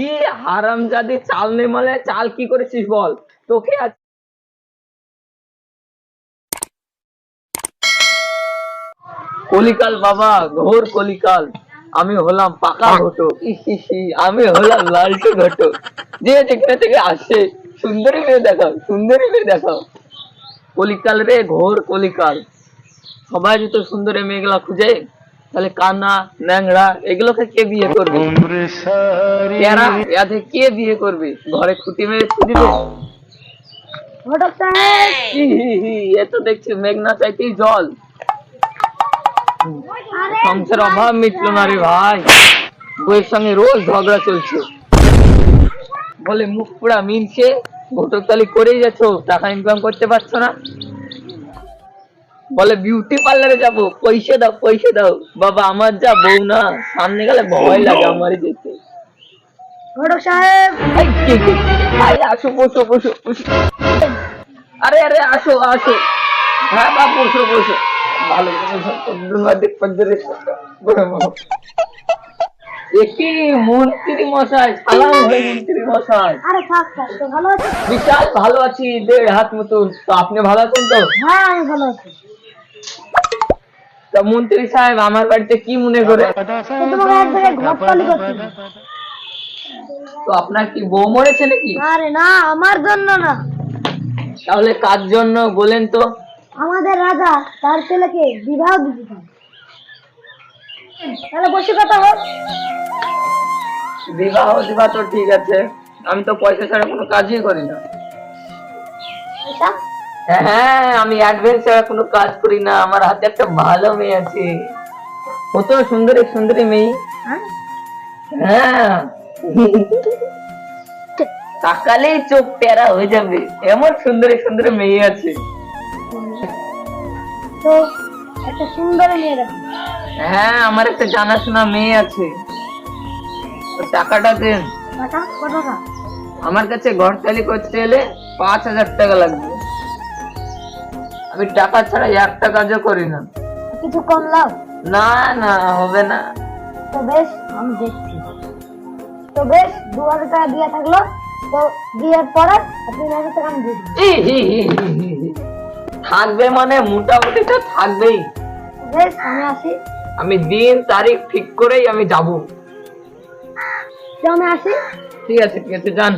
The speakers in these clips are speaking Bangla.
কি হারাম জাদি চাল নেমালে চাল কি করেছিস বল? তোকে আজ কলিকাল বাবা ঘোর কলিকাল। আমি হলাম পাকা ঘটো আমি হলাম লালটু ঘটো যে যেখানে থেকে আসে সুন্দরী মেয়ে দেখাও সুন্দরী মেয়ে দেখাও। কলিকাল রে ঘোর কলিকাল। সবাই যদি সুন্দরী মেয়েগুলা খুঁজে? তাহলে কানা ন্যাংড়া এগুলোকে কে বিয়ে করবে? এরা এতে কে বিয়ে করবে? ঘরে খুঁটি মেরে দিবে? ঘটক এ তো দেখছি মেঘনা চাইতেই জল। সংসার অভাব মিটলো না রে ভাই। বইয়ের সঙ্গে রোজ ঝগড়া চলছে। বলে মুখ পুরা মিনছে ভোটক তালি করেই যাচ্ছ? টাকা ইনকাম করতে পারছ না? বলে বিউটি পার্লারে যাব পয়সা দাও পয়সা দাও। বাবা আমার যা বউ না সামনে গেলে ভয় লাগে আমার যেতে। ঘটক সাহেব? আরে আসো বসো বসো বসো। আরে আরে আসো আসো। হ্যাঁ বা বসো বসো। ভালো একই মন্ত্রী মশাই সালাম হয় মন্ত্রী মশাই। আরে থাক থাক তো ভালো আছে। বিশাল ভালো আছি দেড় হাত মতন। তো আপনি ভালো আছেন তো? হ্যাঁ আমি ভালো আছি। তা মন্ত্রী সাহেব আমার বাড়িতে কি মনে করে? তো আপনার কি বউ মরেছে নাকি? আরে না আমার জন্য না। তাহলে কার জন্য বলেন তো? আমাদের রাজা তার ছেলেকে বিবাহ দিতে চান তাহলে বসে কথা হোক বিবাহ দিবা তো ঠিক আছে। আমি তো পয়সা ছাড়া কোনো কাজই করি না। এটা হ্যাঁ আমি অ্যাডভেন্স ছাড়া কোনো কাজ করি না। আমার হাতে একটা ভালো মেয়ে আছে। কত সুন্দরী সুন্দরী মেয়ে। হ্যাঁ। হ্যাঁ। তাকালেই চোখ প্যারা হয়ে যাবে। এমন সুন্দরী সুন্দরী মেয়ে আছে। তো একটা সুন্দর মেয়ে হ্যাঁ আমার একটা জানাশোনা মেয়ে আছে। টাকাটা দেন। আমার কাছে ঘর তালি করতে এলে পাঁচ হাজার টাকা লাগবে। আমি টাকা ছাড়া একটা কাজও করি না। কিছু কম লাভ? না না হবে না। তো বেশ আমি দেখছি। তো বেশ দু হাজার টাকা দিয়ে থাকল। তো বিয়ের পরে তিন হাজার টাকা আমি। থাকবে মানে মোটামুটি তো থাকবেই। বেশ আমি আসি। আমি দিন তারিখ ঠিক করেই আমি যাব। আমি আসি। ঠিক আছে ঠিক আছে যান।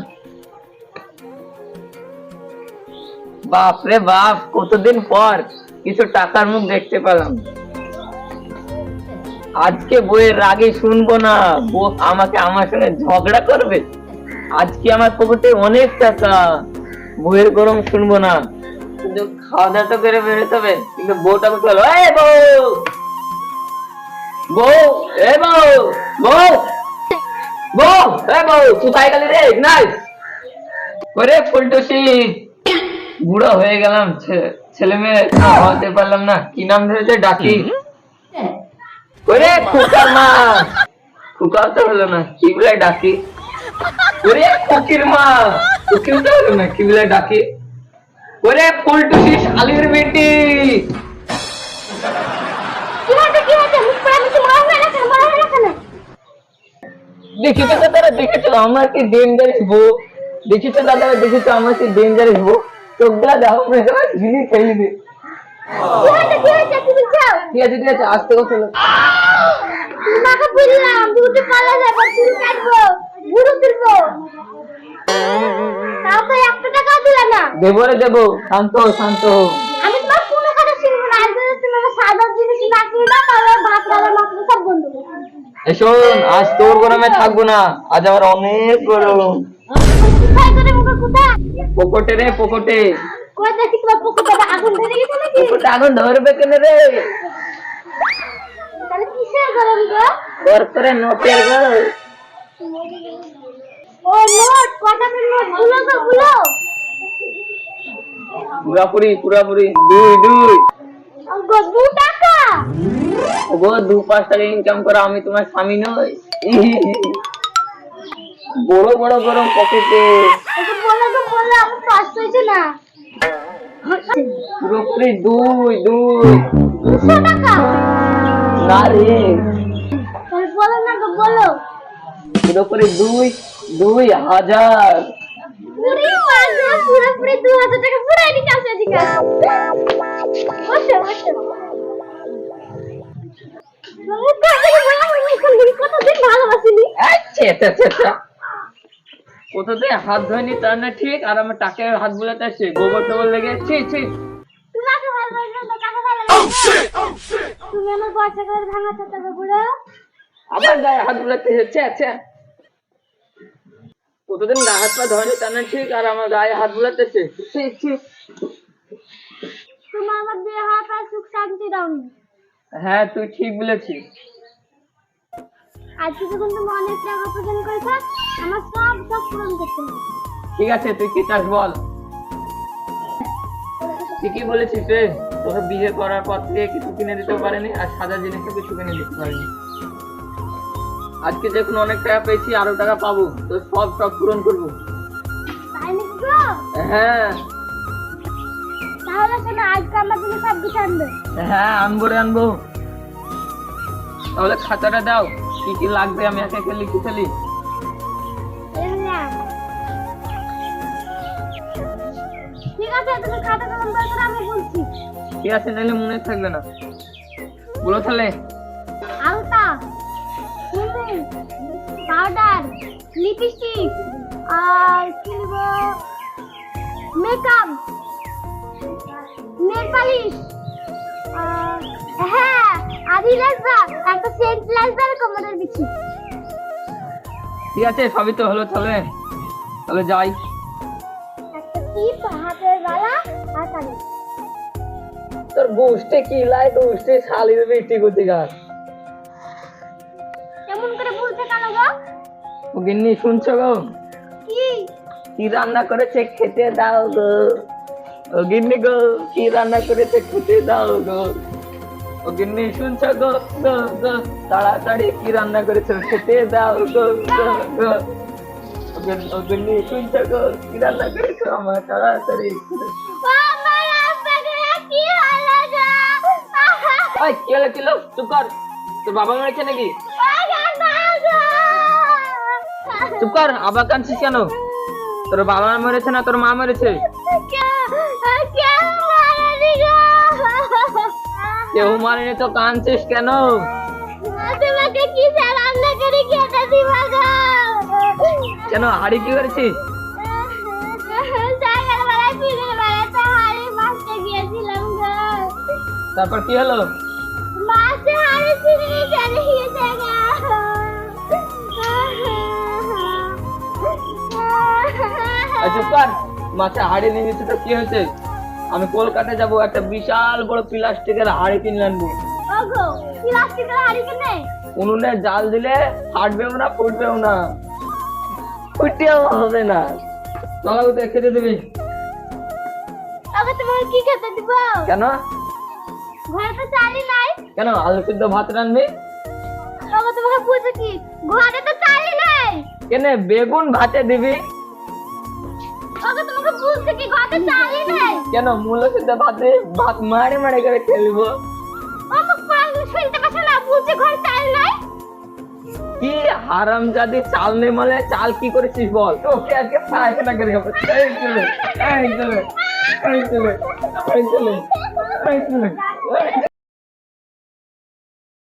বাপ রে বাপ, কতদিন পর কিছু টাকার মুখ দেখতে পেলাম। আজকে বইয়ের রাগে শুনব না, বউ আমাকে আমার সঙ্গে ঝগড়া করবে। আজকে আমার পকেটে অনেক টাকা বইয়ের গরম শুনব না। কিন্তু খাওয়া দাওয়া তো করে বেরোতে হবে, কিন্তু বউটা বলতে হলো এই বউ বউ, এ বউ বউ বউ, এ বউ কোথায় গেলি রে নাই ওরে ফুলটুসি। বুড়ো হয়ে গেলাম ছেলে মেয়ে হতে পারলাম না। কি নাম ধরেছে? ডাকি। ওরে খুকার মা। খুকাও তো হলো না কি বলে ডাকি? ওরে ফকির মা। ফকির তো হলো না কি বলে ডাকি? ওরে বেটি। গেছে মারা হয়ে গেছে না? দেখিছো তো তারা দেখেছ? আমার কি ডেঞ্জারাস বউ? দেখিছো দাদা দেখেছ? আমার কি ডেঞ্জারাস বউ? চোখগুলা দেখো ঝিলি খেলি দে কি হয়েছে কি হয়েছে? কি বলছো? ঠিক আছে ঠিক আছে আসতে কথা হলো বললাম বিউটি পার্লার যাব চুল কাটবো বুড়ো তুলবো। তাও তো একটা টাকাও দিলে না। দেবো রে দেবো। শান্ত শান্ত আমি তোমার কোনো কথা শুনব না। আজকে তুমি আমার সাদা জিনিস না কিনে তাহলে ভাত ডালা মাত্র সব বন্ধ শোন আজ তোর গরমে থাকব না আজ আমার অনেক গরম। পকেটে রে পকেটে। আগুন ধরবে কেন রে? করে নোটের গো ও নোট কটা নোট? গুলো তো গুলো পুরাপুরি পুরাপুরি। দুই দুই। দু টাকা। দু পাঁচ টাকা ইনকাম করা আমি তোমার স্বামী নই। বড় বড় গরম পকেটে এটা তো বলে আমার পাঁচশো হয়েছে না। পুরোপুরি দুই দুই। দুশো টাকা? না রে। বলো না গো বলো। পুরোপুরি দুই দুই হাজার। পুরি পুরোপুরি দু হাজার টাকা। পুরাই দিতে আসে এদিকে বসে বসে। কতদিন ভালোবাসিনি? আচ্ছা আচ্ছা আচ্ছা কোথাতে হাত ধোয়নি তার না ঠিক? আর আমার টাকে হাত বুলাতে আসছে গোবর টোবর লেগে ছি ছি। না তুমি আমার পয়সা করে ভাঙাতে তবে বুড়ো। আবার গায়ে হাত বুলাতে হচ্ছে আচ্ছা কতদিন গা হাত পা ধোয়নি তার না ঠিক? আর আমার গায়ে হাত বুলাতেছে ছি ছি। তুমি আমার দুই হাত আর সুখ শান্তি দাওনি। হ্যাঁ তুই ঠিক বলেছিস। আজকে যখন তুমি অনেক টাকা প্রদান করেছ আমার সব সব পূরণ করতে হবে। ঠিক আছে তুই কি চাস বল? ঠিকই বলেছিস রে তোর বিয়ে করার পর থেকে কিছু কিনে দিতে পারেনি আর সাদা জিনিসও কিছু কিনে দিতে পারেনি। আজকে যখন অনেক টাকা পেয়েছি আরও টাকা পাবো তো সব সব পূরণ করব। হ্যাঁ। তাহলে শোনো আজকে আমার জন্য সব কিছু আনবে। হ্যাঁ আনব রে আনব। তাহলে খাতাটা দাও কি কি লাগবে আমি একে একে লিখে ফেলি। আছে তুমি খাতা কলম বের করো আমি বলছি। ঠিক আছে নাহলে মনে থাকবে না। বলো তাহলে। আলতা পাউডার লিপস্টিক আর কি নেব মেকআপ নেল পালিশ হ্যাঁ আর ইরেজার একটা সেন্ট লাইজার কোমরের বিছি ঠিক আছে সবই তো হলো তাহলে। তাহলে যাই। একটা টিপ হাতের বালা? আর কানে। তোর গোষ্ঠে কি লাই গোষ্ঠে শালি দেবে ইটি করতে গাছ এমন করে বলছে কেন গো? ও গিন্নি শুনছো গো? কি? কি রান্না করেছে খেতে দাও গো। ও গিন্নি গো কি রান্না করেছে খেতে দাও গো। ও গিন্নি শুনছো গো? গো গো তাড়াতাড়ি কি রান্না করেছে খেতে দাও গো গো গো। ও গিন্নি- ও গিন্নি শুনছো গো কি আমার তাড়াতাড়ি আমার আপনাকে কি হলো গো ওই কি হলো কি হলো? চুপ কর। তোর বাবা মেরেছে নাকি? চুপ কর, আবার কাঁদছিস কেন? তোর বাবা মেরেছে না, তোর মা মেরেছে? কেউ মারেনি তো, কাঁদছিস কেন? তোমাকে কি রান্না করে খেতে দিবা কেন হাড়ি কি করেছিস? তারপর কি হলো? চুপ কর মাছে হাড়ি নিয়ে গেছে তো কি হয়েছে? আমি কলকাতা যাব একটা বিশাল বড় প্লাস্টিকের হাড়ি কিনে আনব। প্লাস্টিকের হাড়ি কেনে? উনুনে জাল দিলে ফাটবেও না ফুটবেও না। ফুটেও হবে না। চলো তো খেতে দিবি। ওগো তোমাকে কি খেতে দিব? কেন? ঘরে তো চালই নাই। কেন আলু সিদ্ধ ভাত রানবি তোমাকে বুঝে কি ঘরে তো চালই নাই। কেন বেগুন ভাতে দিবি? ওগো তোমাকে কি ঘরে তো নাই। কেন মূল সিদ্ধ ভাতে ভাত মারে মারে করে খেলব? হারাম জাদি চাল নেই মানে চাল কি করেছিস বল? ওকে আজকে পায়খানা করে যাব চলে চলে চলে চলে চলে